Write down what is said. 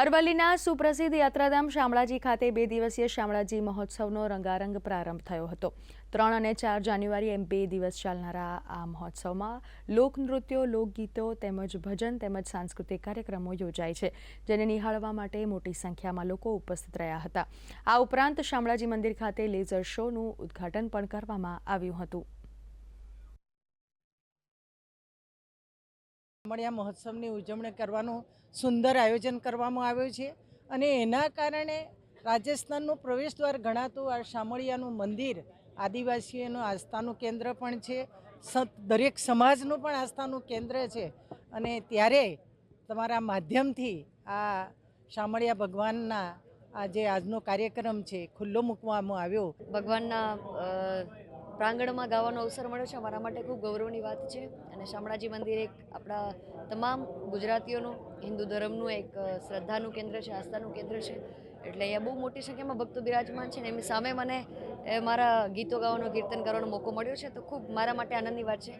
અરવલ્લીના સુપ્રસિદ્ધ યાત્રાધામ શામળાજી ખાતે બે દિવસીય શામળાજી મહોત્સવનો રંગારંગ પ્રારંભ થયો હતો. ત્રણ અને ચાર જાન્યુઆરી એમ બે દિવસ ચાલનારા આ મહોત્સવમાં લોકનૃત્યો લોકગીતો તેમજ ભજન તેમજ સાંસ્કૃતિક કાર્યક્રમો યોજાય છે, જેને નિહાળવા માટે મોટી સંખ્યામાં લોકો ઉપસ્થિત રહ્યા હતા. આ ઉપરાંત શામળાજી મંદિર ખાતે લેઝર શોનું ઉદ્ઘાટન પણ કરવામાં આવ્યું હતું. શામળિયા મહોત્સવની ઉજવણી કરવાનું સુંદર આયોજન કરવામાં આવ્યું છે અને એના કારણે રાજસ્થાનનું પ્રવેશદ્વાર ગણાતું આ શામળિયાનું મંદિર, આદિવાસીઓનું આસ્થાનું કેન્દ્ર પણ છે દરેક સમાજનું પણ આસ્થાનું કેન્દ્ર છે અને ત્યારે તમારા માધ્યમથી આ શામળિયા ભગવાનના આ જે આજનો કાર્યક્રમ છે ખુલ્લો મૂકવામાં આવ્યો. ભગવાનના પ્રાંગણમાં ગાવાનો અવસર મળ્યો છે. અમારા માટે ખૂબ ગૌરવની વાત છે. અને શામળાજી મંદિર એક આપણા તમામ ગુજરાતીઓનું, હિન્દુ ધર્મનું એક શ્રદ્ધાનું કેન્દ્ર છે, આસ્થાનું કેન્દ્ર છે. એટલે અહીંયા બહુ મોટી સંખ્યામાં ભક્તો બિરાજમાન છે ને એમની સામે મને મારા ગીતો ગાવાનો, કીર્તન કરવાનો મોકો મળ્યો છે. તો ખૂબ મારા માટે આનંદની વાત છે.